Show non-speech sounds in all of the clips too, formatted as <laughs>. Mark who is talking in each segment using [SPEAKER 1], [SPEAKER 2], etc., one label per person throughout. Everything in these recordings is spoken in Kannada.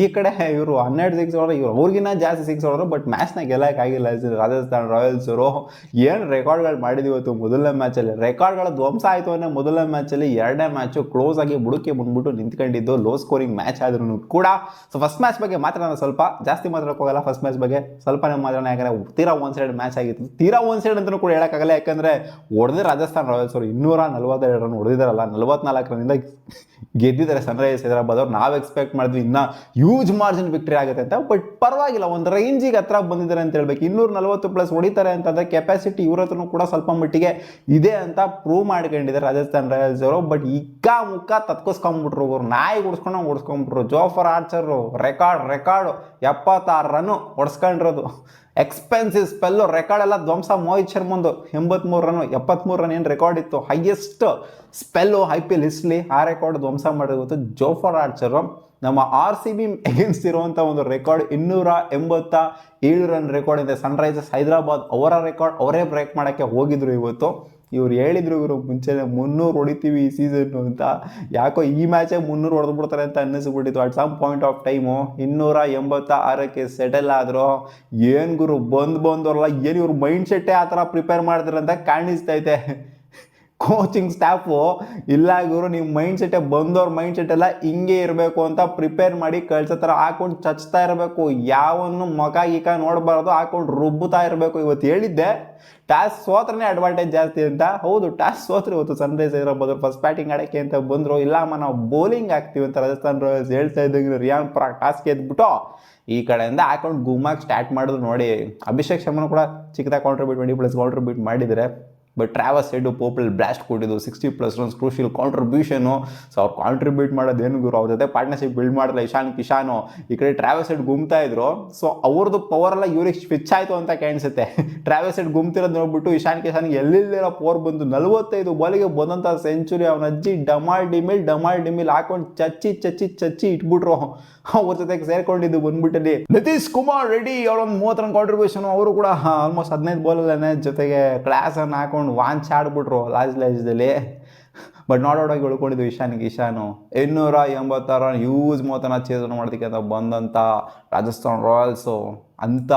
[SPEAKER 1] ಈ ಕಡೆ ಇವರು ಹನ್ನೆರಡು ಸಿಕ್ಸ್ ಹೊಡೆದ್ರು, ಇವ್ರು ಅವ್ರಿಗಿನ್ನ ಜಾಸ್ತಿ ಸಿಕ್ಸ್ ಹೊಡೆದ್ರು ಬಟ್ ಮ್ಯಾಚ್ನ ಗೆಲ್ಲಕ್ಕಾಗಿಲ್ಲ ರಾಜಸ್ಥಾನ್ ರಾಯಲ್ಸರು ಏನು ರೆಕಾರ್ಡ್ಗಳು ಮಾಡಿದ್ವಿ ಇವತ್ತು ಮೊದಲನೇ ಮ್ಯಾಚಲ್ಲಿ ರೆಕಾರ್ಡ್ಗಳ ಧ್ವಂಸ ಆಯಿತು ಅನ್ನೋ ಮೊದಲನೇ ಮ್ಯಾಚಲ್ಲಿ ಎರಡನೇ ಮ್ಯಾಚು ಕ್ಲೋಸ್ ಆಗಿ ಬುಡಕ್ಕೆ ಬಂದ್ಬಿಟ್ಟು ನಿಂತ್ಕೊಂಡಿದ್ದು ಲೋ ಸ್ಕೋರಿಂಗ್ ಮ್ಯಾಚ್ ಆದ್ರೂ ಕೂಡ. ಸೊ ಫಸ್ಟ್ ಮ್ಯಾಚ್ ಬಗ್ಗೆ ಮಾತ್ರ ನಾನು ಸ್ವಲ್ಪ ಜಾಸ್ತಿ ಮಾತಾಡೋಕ್ಕೋಗಲ್ಲ ಫಸ್ಟ್ ಮ್ಯಾಚ್ ಬಗ್ಗೆ ಸ್ವಲ್ಪನೇ ಮಾತಾಡೋಣ. ಯಾಕಂದರೆ ತೀರಾ ಒನ್ ಸೈಡ್ ಮ್ಯಾಚ್ ಆಗಿತ್ತು. ತೀರಾ ಒನ್ ಸೈಡ್ ಅಂತಲೂ ಕೂಡ ಹೇಳೋಕ್ಕಾಗಲ್ಲ. ಯಾಕಂದರೆ ಹೊಡೆದ್ರೆ ರಾಜಸ್ಥಾನ್ ರಾಯಲ್ಸ್ ಅವರು ಇನ್ನೂರ ನಲ್ವತ್ತೆರಡು ರನ್ ಹೊಡೆದಿದ್ದಾರಲ್ಲ ನಲ್ವತ್ನಾಲ್ಕು ರನ್ನಿಂದ ಗೆದ್ದಿದ್ದಾರೆ ಸನ್ರೈಸರ್ಸ್ ಹೈದರಾಬಾದ್ ಅವ್ರು. ನಾವು ಎಕ್ಸ್ಪೆಕ್ಟ್ ಮಾಡಿದ್ವಿ ಇನ್ನೂ ಹ್ಯೂಜ್ ಮಾರ್ಜಿನ್ ವಿಕ್ಟ್ರಿ ಆಗುತ್ತೆ ಅಂತ ಬಟ್ ಪರವಾಗಿಲ್ಲ, ಒಂದು ರೇಂಜಿಗೆ ಹತ್ರ ಬಂದಿದ್ದಾರೆ ಅಂತ ಹೇಳ್ಬೇಕು. ಇನ್ನೂರ ನಲವತ್ತು ಪ್ಲಸ್ ಹೊಡಿತಾರೆ ಅಂತಂದರೆ ಕೆಪಾಸಿಟಿ ಇವ್ರ ಹತ್ರನೂ ಕೂಡ ಸ್ವಲ್ಪ ಮಟ್ಟಿಗೆ ಇದೆ ಅಂತ ಪ್ರೂವ್ ಮಾಡ್ಕೊಂಡಿದ್ದಾರೆ ರಾಜಸ್ಥಾನ್ ರಾಯಲ್ಸ್ ಅವರು. ಬಟ್ ಇಕ್ಕ ಮುಕ್ಕ ತತ್ಕೊಸ್ಕೊಂಬಿಟ್ರು ಅವ್ರು ನಾಯಿ ಉಡ್ಸ್ಕೊಂಡು ಓಡಿಸ್ಕೊಂಬಿಟ್ರು ಜೋಫರ್ ಆರ್ಚರು ರೆಕಾರ್ಡ್ ರೆಕಾರ್ಡು ಎಪ್ಪತ್ತಾರು ರನ್ನು ಹೊಡ್ಸ್ಕೊಂಡಿರೋದು ಎಕ್ಸ್ಪೆನ್ಸಿವ್ ಸ್ಪೆಲ್ಲು ರೆಕಾರ್ಡ್ ಎಲ್ಲ ಧ್ವಂಸ ಮೋಹಿತ್ ಶರ್ಮಂದು. ಎಂಬತ್ಮೂರು ರನ್ ಎಪ್ಪತ್ಮೂರು ರನ್ ಏನು ರೆಕಾರ್ಡ್ ಇತ್ತು? Highest spell I P L ಆ ರೆಕಾರ್ಡ್ ಧ್ವಂಸ ಮಾಡಿರೋದು ಜೋಫರ್ ಆರ್ಚರು ನಮ್ಮ ಆರ್ ಸಿ ಬಿ ಎಗೇನ್ಸ್ಟ್ ಇರುವಂಥ ಒಂದು ರೆಕಾರ್ಡ್ ಇನ್ನೂರ ಎಂಬತ್ತ ಏಳು ರನ್ ರೆಕಾರ್ಡ್ ಇದೆ. ಸನ್ರೈಸರ್ಸ್ ಹೈದರಾಬಾದ್ ಅವರ ರೆಕಾರ್ಡ್ ಅವರೇ ಬ್ರೇಕ್ ಮಾಡೋಕ್ಕೆ ಹೋಗಿದ್ರು ಇವತ್ತು. ಇವ್ರು ಹೇಳಿದ್ರು ಇವರು ಮುಂಚೆನೇ ಮುನ್ನೂರು ಹೊಡಿತೀವಿ ಈ ಸೀಸನ್ನು ಅಂತ. ಯಾಕೋ ಈ ಮ್ಯಾಚೇ ಮುನ್ನೂರು ಹೊಡೆದ್ಬಿಡ್ತಾರೆ ಅಂತ ಅನ್ನಿಸ್ಬಿಟ್ಟಿತ್ತು. At some point of time ಇನ್ನೂರ ಎಂಬತ್ತ ಆರಕ್ಕೆ ಸೆಟಲ್ ಆದರೂ. ಏನು ಗುರು, ಬಂದು ಬಂದವ್ರಲ್ಲ ಏನು ಇವ್ರ ಮೈಂಡ್ ಸೆಟ್ಟೇ ಆ ಥರ ಪ್ರಿಪೇರ್ ಮಾಡಿದ್ರೆ ಅಂತ ಕಾಣಿಸ್ತೈತೆ ಕೋಚಿಂಗ್ ಸ್ಟಾಫು ಇಲ್ಲ ಗುರು, ನೀವು ಮೈಂಡ್ ಸೆಟ್ ಬಂದವ್ರ ಮೈಂಡ್ ಸೆಟ್ ಎಲ್ಲ ಹಿಂಗೆ ಇರಬೇಕು ಅಂತ ಪ್ರಿಪೇರ್ ಮಾಡಿ ಕಳ್ಸೋ ಥರ ಹಾಕೊಂಡು ಚಚ್ತಾ ಇರಬೇಕು. ಯಾವನ್ನು ಮಗ ಗೀಕ ನೋಡಬಾರ್ದು, ಹಾಕೊಂಡು ರುಬ್ಬುತ್ತಾ ಇರಬೇಕು. ಇವತ್ತು ಹೇಳಿದ್ದೆ ಟಾಸ್ ಸೋತ್ರನೇ ಅಡ್ವಾಂಟೇಜ್ ಜಾಸ್ತಿ ಅಂತ. ಹೌದು ಟಾಸ್ ಸೋತ್ರೆ ಇವತ್ತು ಸನ್ರೈಸ್ ಇರಬಹುದು ಫಸ್ಟ್ ಬ್ಯಾಟಿಂಗ್ ಆಡೋಕ್ಕೆ ಅಂತ ಬಂದರು. ಇಲ್ಲಮ್ಮ ನಾವು ಬೌಲಿಂಗ್ ಹಾಕ್ತೀವಿ ಅಂತ ರಾಜಸ್ಥಾನ್ ರಾಯಲ್ಸ್ ಹೇಳ್ತಾ ಇದ್ದಂಗೆ ರಿಯಾನ್ ಪರಾಗ್ ಟಾಸ್ ಗೆದ್ಬಿಟ್ಟು ಈ ಕಡೆಯಿಂದ ಹಾಕೊಂಡು ಗುಮ್ಮಾಗಿ ಸ್ಟಾರ್ಟ್ ಮಾಡಿದ್ರು ನೋಡಿ. ಅಭಿಷೇಕ್ ಶರ್ಮನು ಕೂಡ ಚಿಕ್ಕದಾಗಿ ಕಾಂಟ್ರಿಬ್ಯೂಟ್ ಮಾಡಿ ಪ್ಲಸ್ ಕಾಂಟ್ರಿಬ್ಯೂಟ್ ಮಾಡಿದ್ದಾರೆ ಬಟ್ ಟ್ರಾವಸ್ ಸೈಡು ಪೋಪಲ್ ಬ್ಲಾಸ್ಟ್ ಕೊಟ್ಟಿದ್ದು sixty plus runs crucial contribution so ಅವ್ರು ಕಾಂಟ್ರಿಬ್ಯೂಟ್ ಏನು ಗುರು? ಅವ್ರ ಜೊತೆ ಪಾರ್ಟ್ನರ್ಶಿಪ್ ಬಿಲ್ಡ್ ಮಾಡಿದ್ರೆ ಇಶಾನ್ ಕಿಶಾನು. ಈ ಕಡೆ ಟ್ರಾವೆಲ್ ಸೈಡ್ ಗುಮ್ತಾ ಇದ್ರು. ಸೊ ಅವ್ರದ್ದು ಪವರ್ ಎಲ್ಲ ಇವ್ರಿಗೆ ಸ್ವಿಚ್ ಆಯಿತು ಅಂತ ಕಾಣಿಸುತ್ತೆ. ಟ್ರಾವೆಲ್ <laughs> ಸೈಡ್ ಗುಮ್ತಿರೋದು ನೋಡ್ಬಿಟ್ಟು ಇಶಾನ್ ಕಿಶಾನ್ ಎಲ್ಲೆಲ್ಲಿರೋ ಪವರ್ ಬಂದು ನಲವತ್ತೈದು ಬಾಲಿಗೆ ಬಂದಂಥ ಸೆಂಚುರಿ ಅವನ ಅಜ್ಜಿ ಡಮಾಲ್ ಡಿಮಿಲ್ ಡಮಾಲ್ ಡಿಮಿಲ್ ಹಾಕೊಂಡು ಚಚ್ಚಿ ಚಚ್ಚಿ ಚಚ್ಚಿ ಇಟ್ಬಿಟ್ರು. ಅವ್ರ ಜೊತೆಗೆ ಸೇರ್ಕೊಂಡಿದ್ದು ಬಂದ್ಬಿಟ್ಟಲ್ಲಿ ನಿತೀಶ್ ಕುಮಾರ್ ರೆಡ್ಡಿ, ಅವರೊಂದು ಮೂವತ್ತು ರನ್ ಕಾಂಟ್ರಿಬ್ಯೂಷನ್ ಅವರು ಕೂಡ ಆಲ್ಮೋಸ್ಟ್ ಹದಿನೈದು ಬಾಲಲ್ಲೇ ಜೊತೆಗೆ ಕ್ಲಾಸನ್ನು ಹಾಕೊಂಡು ವಾಂಚ್ ಆಡ್ಬಿಟ್ರು ಲಾಜ್ ಲಾಜ್ದಲ್ಲಿ. ಬಟ್ ಆಗಿ ಉಳ್ಕೊಂಡಿದ್ದು ಇಶಾನಿಗೆ ಇಶಾನು ಇನ್ನೂರ ಎಂಬತ್ತಾರು ಯೂಸ್ ಮೂವತ್ತನ ಚೇತನ ಮಾಡೋದಕ್ಕೆ ಅಂತ ಬಂದಂಥ ರಾಜಸ್ಥಾನ್ ರಾಯಲ್ಸು ಅಂಥ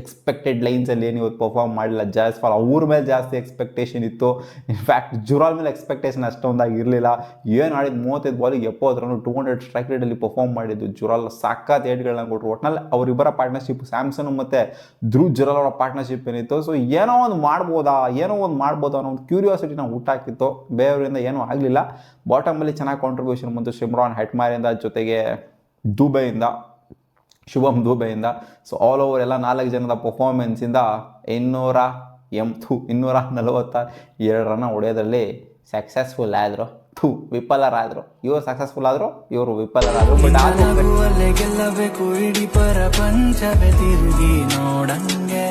[SPEAKER 1] ಎಕ್ಸ್ಪೆಕ್ಟೆಡ್ ಲೈನ್ಸಲ್ಲಿ ಏನು ಇವತ್ತು ಪರ್ಫಾರ್ಮ್ ಮಾಡಿಲ್ಲ ಜಾಸ್ಫಾಲ್ ಅವ್ರ ಮೇಲೆ ಜಾಸ್ತಿ ಎಕ್ಸ್ಪೆಕ್ಟೇಷನ್ ಇತ್ತು. ಇನ್ಫ್ಯಾಕ್ಟ್ ಜುರಾಲ್ ಮೇಲೆ ಎಕ್ಸ್ಪೆಕ್ಟೇಷನ್ ಅಷ್ಟೊಂದಾಗಿ ಇರಲಿಲ್ಲ. ಏನು ಆಡಿದ ಮೂವತ್ತೈದು ಬಾಲಿಗೆ ಎಪ್ಪತ್ತು ರನ್ ಟೂ ಹಂಡ್ರೆಡ್ ಸ್ಟ್ರೈಕ್ ರೇಟಲ್ಲಿ ಪರ್ಫಾರ್ಮ್ ಮಾಡಿದ್ದು. ಜುರಾಲ್ ಸಾಕಾತ್ ಏಟ್ಗಳನ್ನ ಕೊಟ್ಟರು ಒಟ್ನಲ್ಲಿ ಅವರಿಬ್ಬರ ಪಾರ್ಟ್ನರ್ಶಿಪ್ ಸ್ಯಾಮ್ಸನ್ ಮತ್ತು ಧ್ರುವ್ ಜುರಾಲ್ ಅವರ ಪಾರ್ಟ್ನರ್ಶಿಪ್ ಏನಿತ್ತು. ಸೊ ಏನೋ ಒಂದು ಮಾಡ್ಬೋದಾ, ಏನೋ ಒಂದು ಮಾಡ್ಬೋದಾ ಅನ್ನೋ ಒಂದು ಕ್ಯೂರಿಯಾಸಿಟಿನ ಹುಟ್ಟಾಕಿತ್ತು ಬೇರೆಯವರಿಂದ ಏನೂ ಆಗಲಿಲ್ಲ. ಬಾಟಮಲ್ಲಿ ಚೆನ್ನಾಗಿ ಕಾಂಟ್ರಿಬ್ಯೂಷನ್ ಬಂತು. ಶಿಮ್ರಾನ್ ಹೆಟ್ಮಾರಿಂದ ಜೊತೆಗೆ ದುಬೈಯಿಂದ ಶುಭಮ್ ದುಬೈಯಿಂದ ಸೊ ಆಲ್ ಓವರ್ ಎಲ್ಲ ನಾಲ್ಕು ಜನದ ಪರ್ಫಾರ್ಮೆನ್ಸಿಂದ ಇನ್ನೂರ ಎಂಥು ಇನ್ನೂರ ನಲವತ್ತ ಎರಡು ರನ್ನ ಹೊಡೆಯೋದ್ರಲ್ಲಿ ಸಕ್ಸಸ್ಫುಲ್ ಆದರು. ಥೂ, ವಿಫಲರಾದರು. ಇವರು ಸಕ್ಸಸ್ಫುಲ್ ಆದರು, ಇವರು ವಿಫಲರಾದರು.
[SPEAKER 2] ಗೆಲ್ಲಬೇಕು, ಇಡೀ ತಿರುಗಿ ನೋಡಂಗೆ.